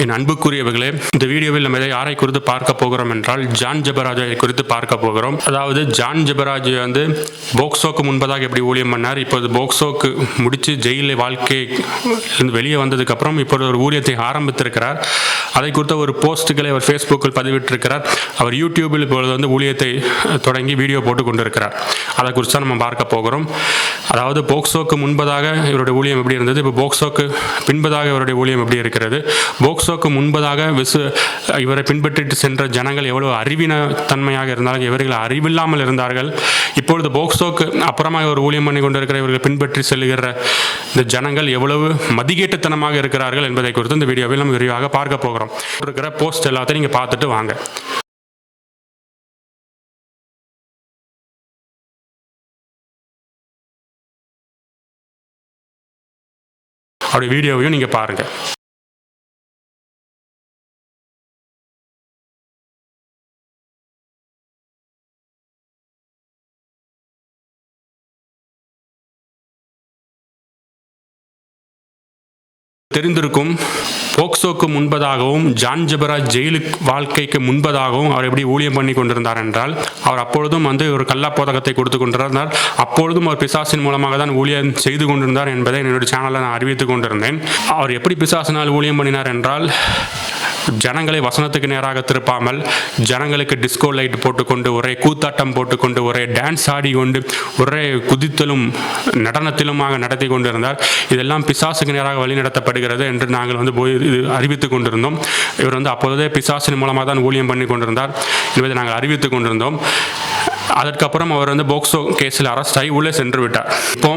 என் அன்புக்குரியவர்களே இந்த வீடியோவில் நம்ம எதை யாரை குறித்து பார்க்க போகிறோம் என்றால் ஜான் ஜெபராஜை குறித்து பார்க்க போகிறோம். அதாவது ஜான் ஜெபராஜ் வந்து போக்சோக்கு முன்பதாக எப்படி ஊழியம் பண்ணார் இப்போது போக்சோக்கு முடித்து ஜெயிலில் வாழ்க்கை வெளியே வந்ததுக்கப்புறம் இப்போது ஒரு ஊழியத்தை ஆரம்பித்திருக்கிறார். அதை குறித்த ஒரு போஸ்ட்டுகளை அவர் ஃபேஸ்புக்கில் பதிவிட்டிருக்கிறார். அவர் யூடியூபில் இப்பொழுது வந்து ஊழியத்தை தொடங்கி வீடியோ போட்டு கொண்டிருக்கிறார். அதை குறித்து தான் நம்ம பார்க்க போகிறோம். அதாவது போக்சோக்கு முன்பதாக இவருடைய ஊழியம் எப்படி இருந்தது? இப்போ போக்சோக்கு பின்பதாக இவருடைய ஊழியம் எப்படி இருக்கிறது? போக்சோக்கு முன்பதாக விசு இவரை பின்பற்றிட்டு சென்ற ஜனங்கள் எவ்வளவு அறிவின தன்மையாக இருந்தாலும் இவர்கள் அறிவில்லாமல் இருந்தார்கள். இப்பொழுது போக்சோக்கு அப்புறமா இவர் ஊழியம் பண்ணி கொண்டிருக்கிற இவர்கள் பின்பற்றி செல்கிற இந்த ஜனங்கள் எவ்வளவு மதிகேட்டுத்தனமாக இருக்கிறார்கள் என்பதை குறித்து இந்த வீடியோவில் நம்ம விரிவாக பார்க்க போகிறோம். இருக்கிற போஸ்ட் எல்லாத்தையும் நீங்கள் பார்த்துட்டு வாங்க. அப்படி வீடியோவையும் நீங்கள் பாருங்கள் தெரிந்திருக்கும் போக்சோக்கு முன்பதாகவும் ஜான் ஜெபராஜ் ஜெயிலுக்கு வாழ்க்கைக்கு முன்பதாகவும் அவர் எப்படி ஊழியம் பண்ணி கொண்டிருந்தார் என்றால் அவர் அப்பொழுதும் வந்து ஒரு கல்லா போதகத்தை கொடுத்து கொண்டிருந்தார். அப்பொழுதும் அவர் பிசாசின் மூலமாக தான் ஊழியம் செய்து கொண்டிருந்தார் என்பதை என்னுடைய சேனலில் நான் அறிவித்துக் கொண்டிருந்தேன். அவர் எப்படி பிசாசினால் ஊழியம் பண்ணினார் என்றால் ஜனங்களை வசனத்துக்கு நேராக திருப்பாமல் ஜனங்களுக்கு டிஸ்கோ லைட் போட்டுக்கொண்டு ஒரே கூத்தாட்டம் போட்டுக்கொண்டு ஒரே டான்ஸ் ஆடி கொண்டு ஒரே குதித்தலும் நடனத்திலுமாக நடத்தி கொண்டிருந்தார். இதெல்லாம் பிசாசுக்கு நேராக வழிநடத்தப்படுகிறது என்று நாங்கள் வந்து போய் இது அறிவித்துக் கொண்டிருந்தோம். இவர் வந்து அப்போதே பிசாசின் மூலமாக தான் ஊழியம் பண்ணி கொண்டிருந்தார். என்பதை நாங்கள் அறிவித்துக் கொண்டிருந்தோம். அதற்கப்புறம் அவர் வந்து போக்சோ கேஸில் அரெஸ்ட் ஆகி உள்ளே சென்று விட்டார். இப்போ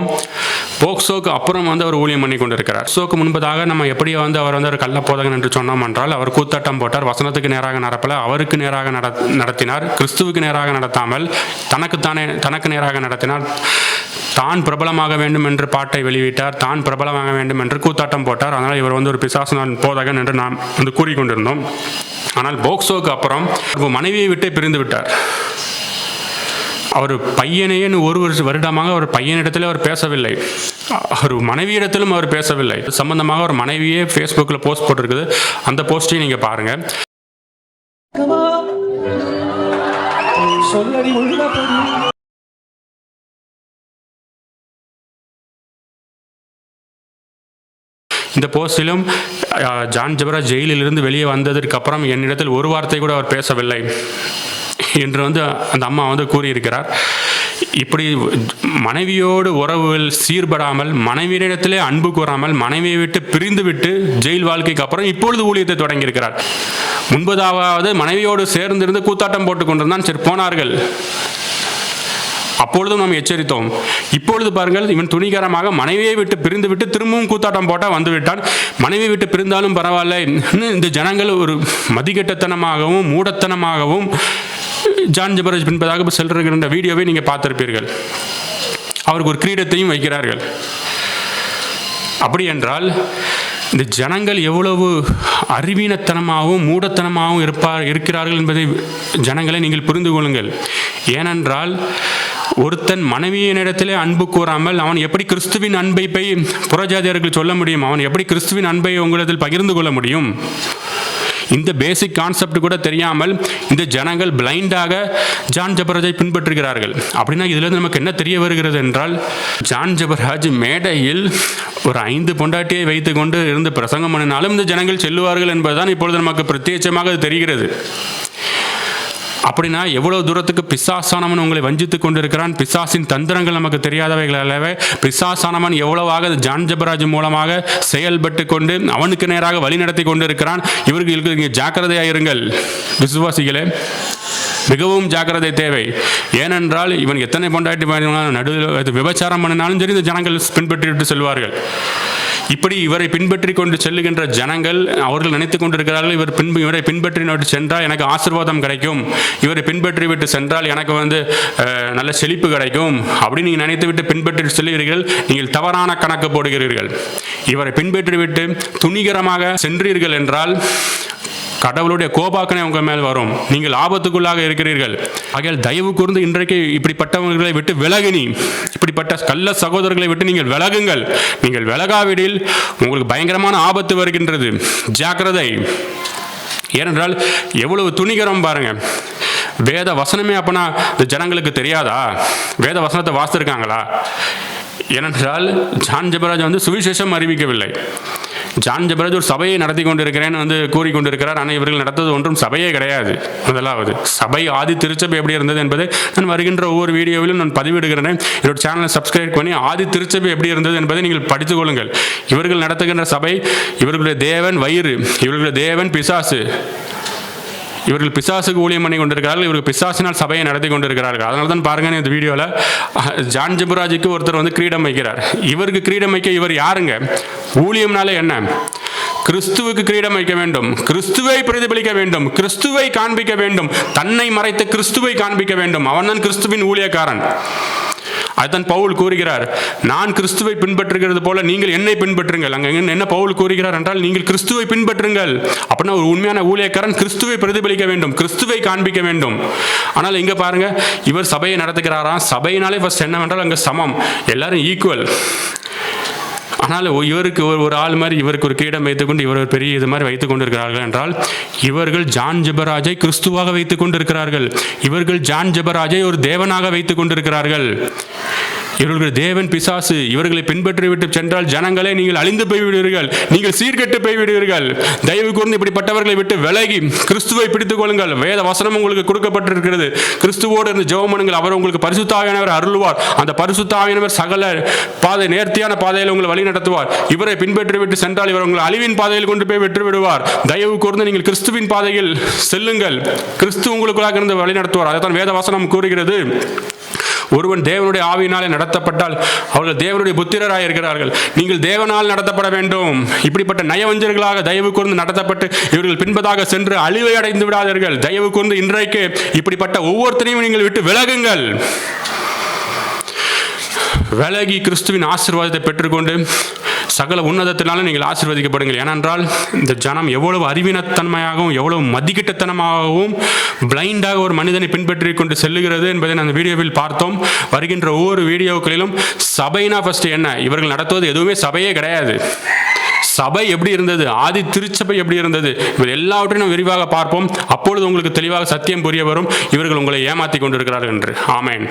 போக்சோக்கு அப்புறம் வந்து அவர் ஊழியம் பண்ணி கொண்டிருக்கிறார். சோக்கு முன்பதாக நம்ம எப்படி வந்து அவர் வந்து ஒரு கள்ள போதகன் என்று சொன்னோம் என்றால் அவர் கூத்தாட்டம் போட்டார் வசனத்துக்கு நேராக நடப்பல அவருக்கு நேராக நட நடத்தினார் கிறிஸ்துவுக்கு நேராக நடத்தாமல் தனக்குத்தானே தனக்கு நேராக நடத்தினார். தான் பிரபலமாக வேண்டும் என்று பாட்டை வெளியிட்டார் தான் பிரபலமாக வேண்டும் என்று கூத்தாட்டம் போட்டார். அதனால் இவர் வந்து ஒரு பிசாசனான் போதகன் என்று நாம் வந்து கூறிக்கொண்டிருந்தோம். ஆனால் போக்சோக்கு அப்புறம் மனைவியை விட்டே பிரிந்து விட்டார். அவர் பையனையேன்னு ஒரு வருஷ வருடமாக அவர் பையனிடத்தில் அவர் பேசவில்லை. அவர் மனைவியிடத்திலும் அவர் பேசவில்லை. சம்பந்தமாக ஒரு மனைவியே ஃபேஸ்புக்கில் போஸ்ட் போட்டிருக்குது. அந்த போஸ்ட்டையும் நீங்கள் பாருங்கள் சொல்லடி ஒழுங்கா இந்த போஸ்டிலும் ஜான் ஜபரா ஜெயிலிலிருந்து வெளியே வந்ததற்கு அப்புறம் என்னிடத்தில் ஒரு வார்த்தை கூட அவர் பேசவில்லை. என்று வந்து அந்த அம்மா வந்து கூறியிருக்கிறார். இப்படி மனைவியோடு உறவுகள் சீர்படாமல் மனைவியிடத்திலே அன்பு கூறாமல் மனைவியை விட்டு பிரிந்து விட்டு ஜெயில் வாழ்க்கைக்கு அப்புறம் இப்பொழுது ஊழியத்தை தொடங்கியிருக்கிறார். முன்பதாவது மனைவியோடு சேர்ந்திருந்து கூத்தாட்டம் போட்டுக் கொண்டிருந்தான். சரி போனார்கள். அப்பொழுதும் நாம் எச்சரித்தோம். இப்பொழுது பாருங்கள் இவன் துணிகரமாக மனைவியை விட்டு பிரிந்து விட்டு திரும்பவும் கூத்தாட்டம் போட்டால் வந்துவிட்டான். மனைவியை விட்டு பிரிந்தாலும் பரவாயில்ல. இந்த ஜனங்கள் ஒரு மதிக்கெட்டத்தனமாகவும் மூடத்தனமாகவும் ஜான் ஜபராஜ் பின்பதாக செல்கிற வீடியோவை நீங்கள் பார்த்திருப்பீர்கள். அவருக்கு ஒரு கிரீடத்தையும் வைக்கிறார்கள். அப்படி என்றால் இந்த ஜனங்கள் எவ்வளவு அறிவீனத்தனமாகவும் மூடத்தனமாகவும் இருப்பார் இருக்கிறார்கள் என்பதை ஜனங்களை நீங்கள் புரிந்து கொள்ளுங்கள். ஏனென்றால் ஒருத்தன் மனைவியினிடத்திலே அன்பு கூறாமல் அவன் எப்படி கிறிஸ்துவின் அன்பை போய் புறஜாதியர்கள் சொல்ல முடியும்? அவன் எப்படி கிறிஸ்துவின் அன்பை உங்களிடத்தில் பகிர்ந்து கொள்ள முடியும்? இந்த பேசிக் கான்செப்ட் கூட தெரியாமல் இந்த ஜனங்கள் பிளைண்டாக ஜான் ஜபராஜை பின்பற்றுகிறார்கள். அப்படின்னா இதுலேருந்து நமக்கு என்ன தெரிய வருகிறது என்றால் ஜான் ஜபராஜ் மேடையில் ஒரு ஐந்து பொண்டாட்டியை வைத்துக்கொண்டு இருந்து பிரசங்கம் பண்ணினாலும் இந்த ஜனங்கள் செல்லுவார்கள் என்பதுதான் இப்பொழுது நமக்கு பிரத்யட்சமாக தெரிகிறது. அப்படின்னா எவ்வளவு தூரத்துக்கு பிசாசானவன் உங்களை வஞ்சித்துக் கொண்டிருக்கிறான்? பிசாசின் தந்திரங்கள் நமக்கு தெரியாதவைகள் அல்லவே பிசாசானவன் எவ்வளவாக ஜான் ஜபராஜ் மூலமாக செயல்பட்டு கொண்டு அவனுக்கு நேராக வழி நடத்தி கொண்டிருக்கிறான்? இவர்களுக்கு இங்கே ஜாக்கிரதையாயிருங்கள் விசுவாசிகளே மிகவும் ஜாக்கிரதை தேவை. ஏனென்றால் இவன் எத்தனை பொண்டாட்டி நடுவில் அது விபச்சாரம் பண்ணினாலும் சரி இந்த ஜனங்கள் பின்பற்றிவிட்டு செல்வார்கள். இப்படி இவரை பின்பற்றி கொண்டு செல்லுகின்ற ஜனங்கள் அவர்கள் நினைத்துக் கொண்டிருக்கிறார்கள் இவர் பின்பு இவரை பின்பற்றி விட்டு சென்றால் எனக்கு ஆசீர்வாதம் கிடைக்கும். இவரை பின்பற்றி விட்டு சென்றால் எனக்கு வந்து நல்ல செழிப்பு கிடைக்கும். அப்படின்னு நீங்கள் நினைத்து விட்டு பின்பற்றி செல்கிறீர்கள் நீங்கள் தவறான கணக்கு போடுகிறீர்கள். இவரை பின்பற்றி விட்டு துணிகரமாக சென்றீர்கள் என்றால் கடவுளுடைய கோபாக்கனை உங்கள் மேல் வரும். நீங்கள் ஆபத்துக்குள்ளாக இருக்கிறீர்கள். ஆகையால் தயவு கூர்ந்து இன்றைக்கு இப்படிப்பட்டவர்களை விட்டு விலகினி. இப்படிப்பட்ட கள்ள சகோதரர்களை விட்டு நீங்கள் விலகுங்கள். நீங்கள் விலகாவிடில் உங்களுக்கு பயங்கரமான ஆபத்து வருகின்றது. ஜாக்கிரதை. ஏனென்றால் எவ்வளவு துணிகரம் பாருங்க. வேத வசனமே அப்பனா இந்த ஜனங்களுக்கு தெரியாதா? வேத வசனத்தை வாசித்திருக்காங்களா? ஏனென்றால் ஜான் ஜபராஜ் வந்து சுவிசேஷம் அறிவிக்கவில்லை. ஜான் ஜெபராஜ் ஒரு சபையை நடத்தி கொண்டிருக்கிறேன்னு வந்து கூறிக்கொண்டிருக்கிறார். ஆனால் இவர்கள் நடத்தது ஒன்றும் சபையே கிடையாது. முதலாவது சபை ஆதி திருச்சபை எப்படி இருந்தது என்பதை நான் வருகின்ற ஒவ்வொரு வீடியோவிலும் நான் பதிவிடுகிறேன். என்னோட சேனலை சப்ஸ்கிரைப் பண்ணி ஆதி திருச்சபை எப்படி இருந்தது என்பதை நீங்கள் படித்துக் கொள்ளுங்கள். இவர்கள் நடத்துகின்ற சபை இவர்களுடைய தேவன் வயிறு இவர்களுடைய தேவன் பிசாசு. இவர்கள் பிசாசுக்கு ஊழியம் பண்ணி கொண்டிருக்கிறார்கள் இவர்கள் பிசாசினால் சபையை நடத்தி கொண்டிருக்கிறார்கள். அதனால தான் பாருங்க இந்த வீடியோவில் ஜான் ஜிபராஜுக்கு ஒருத்தர் வந்து கிரீடம் வைக்கிறார். இவருக்கு கிரீடம் வைக்க இவர் யாருங்க? ஊழியம்னாலே என்ன? கிறிஸ்துவுக்கு கிரீடம் வைக்க வேண்டும் கிறிஸ்துவை பிரதிபலிக்க வேண்டும் கிறிஸ்துவை காண்பிக்க வேண்டும் தன்னை மறைத்த கிறிஸ்துவை காண்பிக்க வேண்டும். அவன்தான் கிறிஸ்துவின் ஊழியக்காரன். அதுதான் பவுல் கூறுகிறார் நான் கிறிஸ்துவை பின்பற்றுகிறது போல நீங்கள் என்னை பின்பற்றுங்கள். அங்கே என்ன- பவுல் கூறுகிறார் என்றால் நீங்கள் கிறிஸ்துவை பின்பற்றுங்கள். அப்படின்னா ஒரு உண்மையான ஊழியக்காரன் கிறிஸ்துவை பிரதிபலிக்க வேண்டும் கிறிஸ்துவை காண்பிக்க வேண்டும். ஆனால் இங்கே பாருங்க இவர் சபையை நடத்துகிறாராம். சபையினாலே ஃபர்ஸ்ட் என்னவென்றால் அங்கே சமம். எல்லாரும் ஈக்குவல் ஆனால் இவருக்கு ஒரு ஒரு ஆள் மாதிரி இவருக்கு ஒரு கிரீடம் வைத்துக்கொண்டு இவர் ஒரு பெரிய இது மாதிரி வைத்துக் கொண்டிருக்கிறார்கள் என்றால் இவர்கள் ஜான் ஜெபராஜை கிறிஸ்துவாக வைத்துக் கொண்டிருக்கிறார்கள். இவர்கள் ஜான் ஜெபராஜை ஒரு தேவனாக வைத்துக் கொண்டிருக்கிறார்கள். இவர்கள் தேவன் பிசாசு இவர்களை பின்பற்றி விட்டு சென்றால் ஜனங்களே நீங்கள் அழிந்து போய்விடுவீர்கள். நீங்கள் சீர்கெட்டு போய்விடுவீர்கள். தயவு கூர்ந்து இப்படிப்பட்டவர்களை விட்டு விலகி கிறிஸ்துவை பிடித்துக் கொள்ளுங்கள். வேத வசனம் உங்களுக்கு கொடுக்கப்பட்டிருக்கிறது. கிறிஸ்துவோடு இருந்து ஜெவமனுங்கள் அவர் உங்களுக்கு பரிசுத்தாவியானவர் அருள்வார். அந்த பரிசுத்தாவியானவர் சகல பாதை நேர்த்தியான பாதையில் உங்களை வழி நடத்துவார். இவரை பின்பற்றி விட்டு சென்றால் இவர் உங்களை அழிவின் பாதையில் கொண்டு போய் வெற்றி விடுவார் தயவு கூர்ந்து நீங்கள் கிறிஸ்துவின் பாதையில் செல்லுங்கள். கிறிஸ்து உங்களுக்குள்ளாக இருந்து வழி நடத்துவார். அதைத்தான் வேத வசனம் கூறுகிறது. ஒருவன் தேவனுடைய ஆவியினாலே நடத்தப்பட்டால் அவர்கள் தேவனுடைய புத்திரராக இருக்கிறார்கள். நீங்கள் தேவனால் நடத்தப்பட வேண்டும். இப்படிப்பட்ட நயவஞ்சர்களாக தயவு கூர்ந்து நடத்தப்பட்டு இவர்கள் பின்பதாக சென்று அழிவை அடைந்து விடாதீர்கள். தயவு கூர்ந்து இன்றைக்கு இப்படிப்பட்ட ஒவ்வொருத்தரையும் நீங்கள் விட்டு விலகுங்கள். விலகி கிறிஸ்துவின் ஆசீர்வாதத்தை பெற்றுக்கொண்டு சகல உன்னதத்தினாலும் நீங்கள் ஆசிர்வதிக்கப்படுங்கள். ஏனென்றால் இந்த ஜனம் எவ்வளவு அறிவினத்தன்மையாகவும் எவ்வளவு மதிக்கிட்டத்தனமாகவும் பிளைண்டாக ஒரு மனிதனை பின்பற்றி கொண்டு செல்லுகிறது என்பதை நான் அந்த வீடியோவில் பார்த்தோம். வருகின்ற ஒவ்வொரு வீடியோக்களிலும் சபைனா ஃபர்ஸ்ட் என்ன? இவர்கள் நடத்துவது எதுவுமே சபையே கிடையாது. சபை எப்படி இருந்தது? ஆதி திருச்சபை எப்படி இருந்தது? இவர் எல்லாவற்றையும் நாம் விரிவாக பார்ப்போம். அப்பொழுது உங்களுக்கு தெளிவாக சத்தியம் புரிய வரும். இவர்கள் உங்களை ஏமாற்றி கொண்டிருக்கிறார்கள் என்று. ஆமேன்.